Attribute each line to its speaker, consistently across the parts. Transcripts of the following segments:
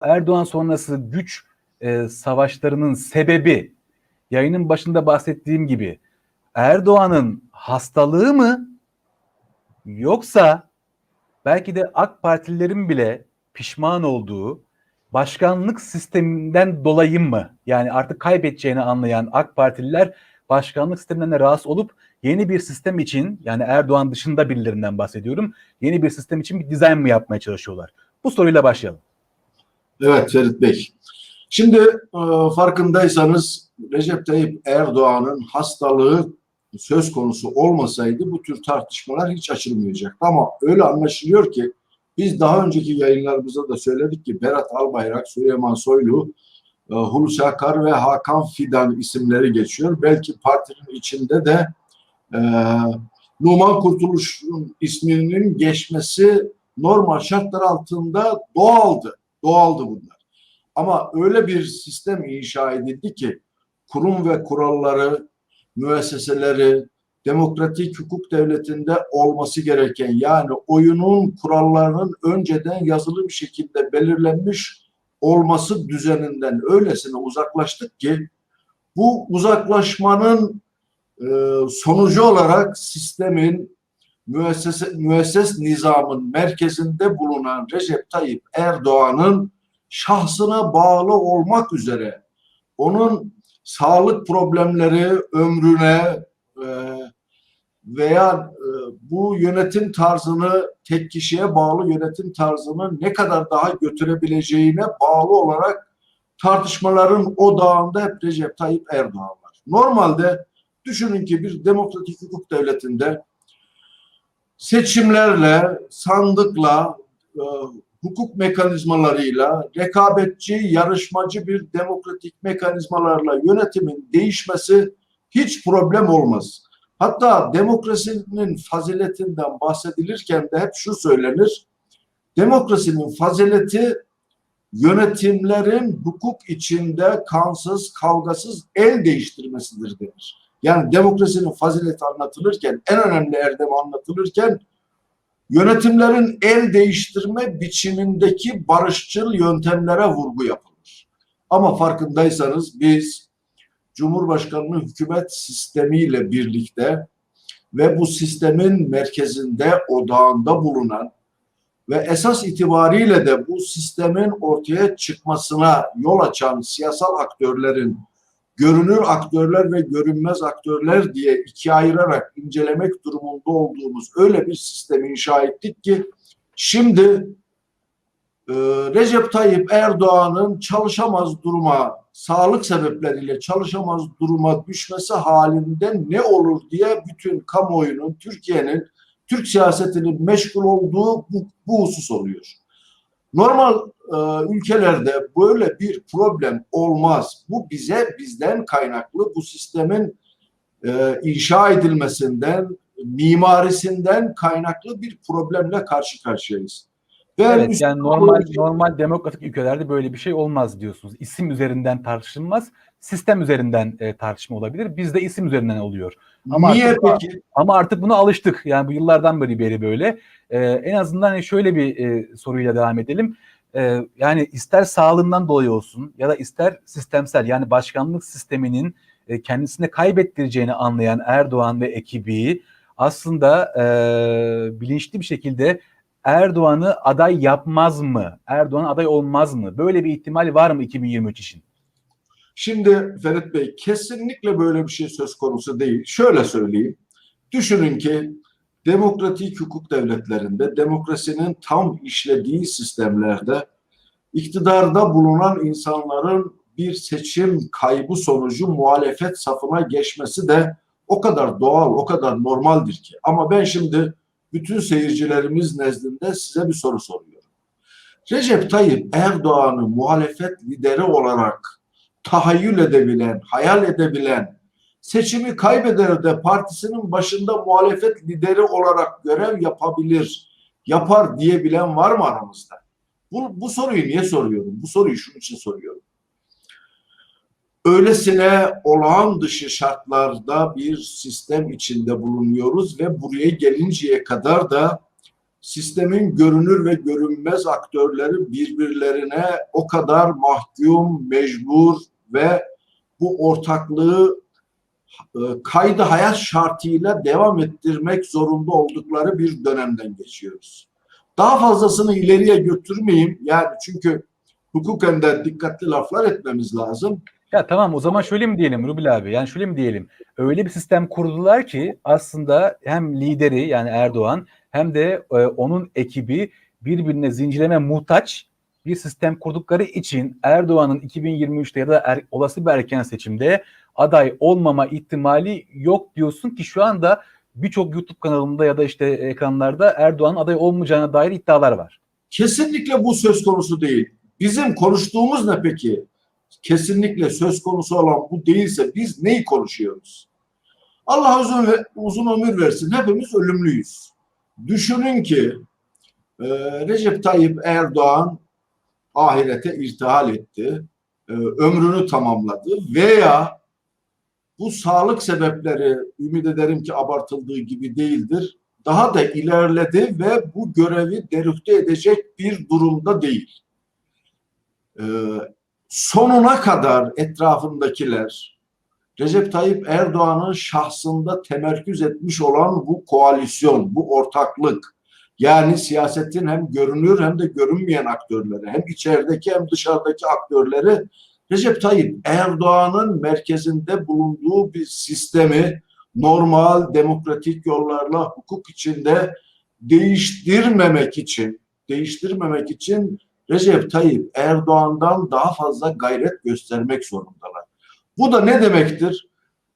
Speaker 1: Erdoğan sonrası güç e, savaşlarının sebebi yayının başında bahsettiğim gibi Erdoğan'ın hastalığı mı yoksa belki de AK Partililerin bile pişman olduğu başkanlık sisteminden dolayı mı? Yani artık kaybedeceğini anlayan AK Partililer başkanlık sisteminden de rahatsız olup yeni bir sistem için yani Erdoğan dışında birilerinden bahsediyorum. Yeni bir sistem için bir dizayn mı yapmaya çalışıyorlar? Bu soruyla başlayalım.
Speaker 2: Evet Ferit Bey. Şimdi e, farkındaysanız Recep Tayyip Erdoğan'ın hastalığı söz konusu olmasaydı bu tür tartışmalar hiç açılmayacaktı. Ama öyle anlaşılıyor ki biz daha önceki yayınlarımızda da söyledik ki Berat Albayrak, Süleyman Soylu, e, Hulusi Akar ve Hakan Fidan isimleri geçiyor. Belki partinin içinde de e, Numan Kurtuluş'un isminin geçmesi normal şartlar altında doğaldı. Doğaldı bunlar. Ama öyle bir sistem inşa edildi ki kurum ve kuralları, müesseseleri, demokratik hukuk devletinde olması gereken yani oyunun kurallarının önceden yazılı bir şekilde belirlenmiş olması düzeninden öylesine uzaklaştık ki bu uzaklaşmanın e, sonucu olarak sistemin müessese, müesses nizamın merkezinde bulunan Recep Tayyip Erdoğan'ın şahsına bağlı olmak üzere onun sağlık problemleri ömrüne e, veya e, bu yönetim tarzını tek kişiye bağlı yönetim tarzını ne kadar daha götürebileceğine bağlı olarak tartışmaların odağında hep Recep Tayyip Erdoğan var. Normalde düşünün ki bir demokratik hukuk devletinde seçimlerle, sandıkla, e, hukuk mekanizmalarıyla, rekabetçi, yarışmacı bir demokratik mekanizmalarla yönetimin değişmesi hiç problem olmaz. Hatta demokrasinin faziletinden bahsedilirken de hep şu söylenir. Demokrasinin fazileti yönetimlerin hukuk içinde kansız, kavgasız el değiştirmesidir denir. Yani demokrasinin fazileti anlatılırken, en önemli erdem anlatılırken yönetimlerin el değiştirme biçimindeki barışçıl yöntemlere vurgu yapılır. Ama farkındaysanız biz Cumhurbaşkanlığı hükümet sistemiyle birlikte ve bu sistemin merkezinde, odağında bulunan ve esas itibariyle de bu sistemin ortaya çıkmasına yol açan siyasal aktörlerin görünür aktörler ve görünmez aktörler diye ikiye ayırarak incelemek durumunda olduğumuz öyle bir sistemi inşa ettik ki şimdi e, Recep Tayyip Erdoğan'ın çalışamaz duruma, sağlık sebepleriyle çalışamaz duruma düşmesi halinde ne olur diye bütün kamuoyunun, Türkiye'nin, Türk siyasetinin meşgul olduğu bu, bu husus oluyor. Normal e, ülkelerde böyle bir problem olmaz. Bu bize bizden kaynaklı bu sistemin e, inşa edilmesinden, mimarisinden kaynaklı bir problemle karşı karşıyayız.
Speaker 1: Ve evet, yani normal normal demokratik ülkelerde böyle bir şey olmaz diyorsunuz. İsim üzerinden tartışılmaz, sistem üzerinden e, tartışma olabilir. Bizde isim üzerinden oluyor. Ama
Speaker 2: Niye
Speaker 1: artık,
Speaker 2: peki?
Speaker 1: Ama artık buna alıştık. Yani bu yıllardan beri beri böyle. E, en azından hani şöyle bir e, soruyla devam edelim. E, yani ister sağlığından dolayı olsun ya da ister sistemsel yani başkanlık sisteminin e, kendisine kaybettireceğini anlayan Erdoğan ve ekibi aslında e, bilinçli bir şekilde Erdoğan'ı aday yapmaz mı? Erdoğan aday olmaz mı? Böyle bir ihtimal var mı 2023 için?
Speaker 2: Şimdi Ferit Bey kesinlikle böyle bir şey söz konusu değil. Şöyle söyleyeyim. Düşünün ki demokratik hukuk devletlerinde, demokrasinin tam işlediği sistemlerde iktidarda bulunan insanların bir seçim kaybı sonucu muhalefet safına geçmesi de o kadar doğal, o kadar normaldir ki. Ama ben şimdi bütün seyircilerimiz nezdinde size bir soru soruyorum. Recep Tayyip Erdoğan'ı muhalefet lideri olarak tahayyül edebilen, hayal edebilen, seçimi kaybeder de partisinin başında muhalefet lideri olarak görev yapabilir, yapar diyebilen var mı aramızda? Bu, bu soruyu niye soruyorum? Bu soruyu şunun için soruyorum. Öylesine olağan dışı şartlarda bir sistem içinde bulunuyoruz ve buraya gelinceye kadar da sistemin görünür ve görünmez aktörleri birbirlerine o kadar mahkum, mecbur ve bu ortaklığı e, kaydı hayat şartıyla devam ettirmek zorunda oldukları bir dönemden geçiyoruz. Daha fazlasını ileriye götürmeyeyim. Yani çünkü hukuken de dikkatli laflar etmemiz lazım.
Speaker 1: Ya tamam o zaman şöyle mi diyelim Rubil abi? Yani şöyle mi diyelim? Öyle bir sistem kurdular ki aslında hem lideri yani Erdoğan hem de e, onun ekibi birbirine zincirleme muhtaç bir sistem kurdukları için Erdoğan'ın 2023'te ya da er, olası bir erken seçimde aday olmama ihtimali yok diyorsun ki şu anda birçok YouTube kanalında ya da işte ekranlarda Erdoğan'ın aday olmayacağına dair iddialar var.
Speaker 2: Kesinlikle bu söz konusu değil. Bizim konuştuğumuz ne peki? Kesinlikle söz konusu olan bu değilse biz neyi konuşuyoruz? Allah uzun, ve, uzun ömür versin. Hepimiz ölümlüyüz. Düşünün ki e, Recep Tayyip Erdoğan ahirete irtihal etti. E, ömrünü tamamladı veya bu sağlık sebepleri ümit ederim ki abartıldığı gibi değildir. Daha da ilerledi ve bu görevi derüfte edecek bir durumda değil. Ee, sonuna kadar etrafındakiler Recep Tayyip Erdoğan'ın şahsında temerküz etmiş olan bu koalisyon, bu ortaklık, yani siyasetin hem görünür hem de görünmeyen aktörleri, hem içerideki hem dışarıdaki aktörleri Recep Tayyip Erdoğan'ın merkezinde bulunduğu bir sistemi normal demokratik yollarla hukuk içinde değiştirmemek için değiştirmemek için Recep Tayyip Erdoğan'dan daha fazla gayret göstermek zorundalar. Bu da ne demektir?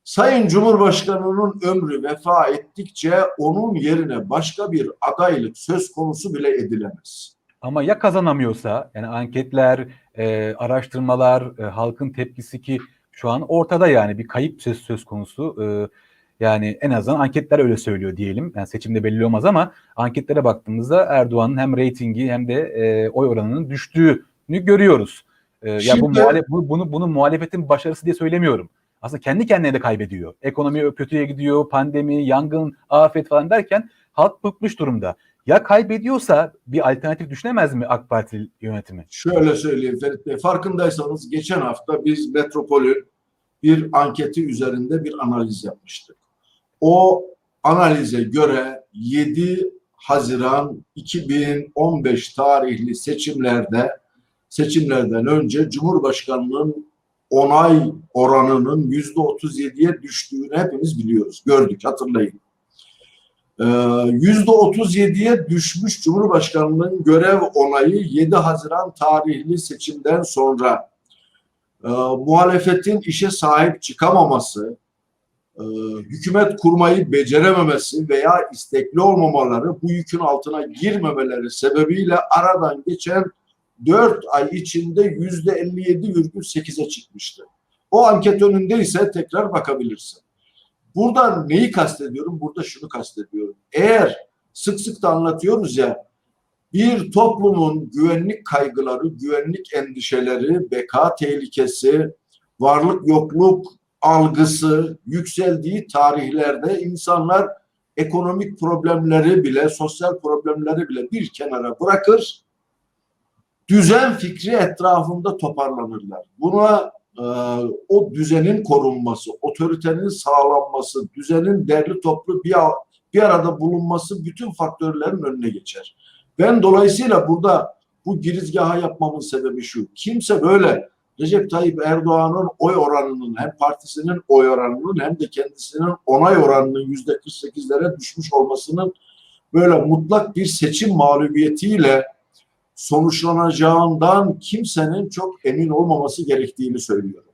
Speaker 2: Sayın Cumhurbaşkanı'nın ömrü vefa ettikçe onun yerine başka bir adaylık söz konusu bile edilemez.
Speaker 1: Ama ya kazanamıyorsa yani anketler, e, araştırmalar, e, halkın tepkisi ki şu an ortada yani bir kayıp söz söz konusu. E, yani en azından anketler öyle söylüyor diyelim. Yani seçimde belli olmaz ama anketlere baktığımızda Erdoğan'ın hem reytingi hem de e, oy oranının düştüğünü görüyoruz. E, ya bu
Speaker 2: Şimdi-
Speaker 1: muhalef, bu, bunu bunu muhalefetin başarısı diye söylemiyorum. Aslında kendi kendine de kaybediyor. Ekonomi kötüye gidiyor, pandemi, yangın, afet falan derken halk bıkmış durumda. Ya kaybediyorsa bir alternatif düşünemez mi AK Parti yönetimi?
Speaker 2: Şöyle söyleyeyim Ferit Bey, farkındaysanız geçen hafta biz Metropol'ün bir anketi üzerinde bir analiz yapmıştık. O analize göre 7 Haziran 2015 tarihli seçimlerde seçimlerden önce Cumhurbaşkanlığının onay oranının yüzde 37'ye düştüğünü hepimiz biliyoruz. Gördük, hatırlayın. Ee, Yüzde 37'ye düşmüş Cumhurbaşkanlığının görev onayı 7 Haziran tarihli seçimden sonra e, muhalefetin işe sahip çıkamaması, e, hükümet kurmayı becerememesi veya istekli olmamaları, bu yükün altına girmemeleri sebebiyle aradan geçen 4 ay içinde yüzde 57,8'e çıkmıştı. O anket önünde ise tekrar bakabilirsin. Burada neyi kastediyorum? Burada şunu kastediyorum. Eğer sık sık da anlatıyoruz ya bir toplumun güvenlik kaygıları, güvenlik endişeleri, beka tehlikesi, varlık yokluk algısı yükseldiği tarihlerde insanlar ekonomik problemleri bile, sosyal problemleri bile bir kenara bırakır, düzen fikri etrafında toparlanırlar. Buna e, o düzenin korunması, otoritenin sağlanması, düzenin derli toplu bir, bir arada bulunması bütün faktörlerin önüne geçer. Ben dolayısıyla burada bu girizgaha yapmamın sebebi şu. Kimse böyle Recep Tayyip Erdoğan'ın oy oranının hem partisinin oy oranının hem de kendisinin onay oranının yüzde 48'lere düşmüş olmasının böyle mutlak bir seçim mağlubiyetiyle sonuçlanacağından kimsenin çok emin olmaması gerektiğini söylüyorum.